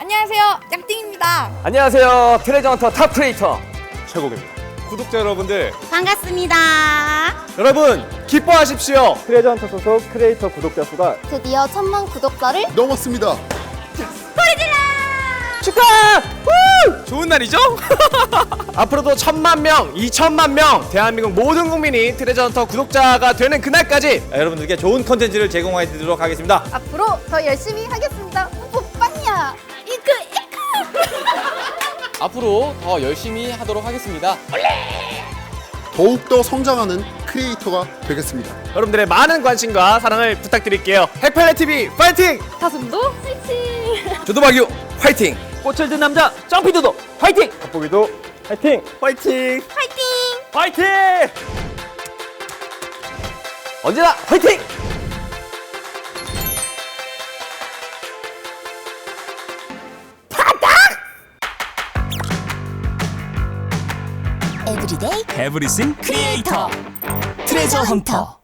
안녕하세요. 양띵입니다. 안녕하세요. 트레저 헌터 탑 크리에이터. 최고입니다. 구독자 여러분들, 반갑습니다. 여러분 기뻐하십시오. 트레저 헌터 소속 크리에이터 구독자 수가 드디어 천만 구독자를 넘었습니다. 축하! 좋은 날이죠? 앞으로도 천만 명, 이천만 명, 대한민국 모든 국민이 트레저 헌터 구독자가 되는 그날까지 여러분들께 좋은 컨텐츠를 제공해 드리도록 하겠습니다. 앞으로 더 열심히 하겠습니다. 오빠야. 이크 이크. 앞으로 더 열심히 하도록 하겠습니다. 더욱더 성장하는 크리에이터가 되겠습니다. 여러분들의 많은 관심과 사랑을 부탁드릴게요. 해펠레 TV 파이팅! 가슴도 섹시. 조도박유 파이팅! 꽃을 든 남자 점피드도 화이팅! 겉보기도 화이팅! 파이팅! 화이팅! 언제나 화이팅! 에브리데이 에브리싱 크리에이터 트레저 헌터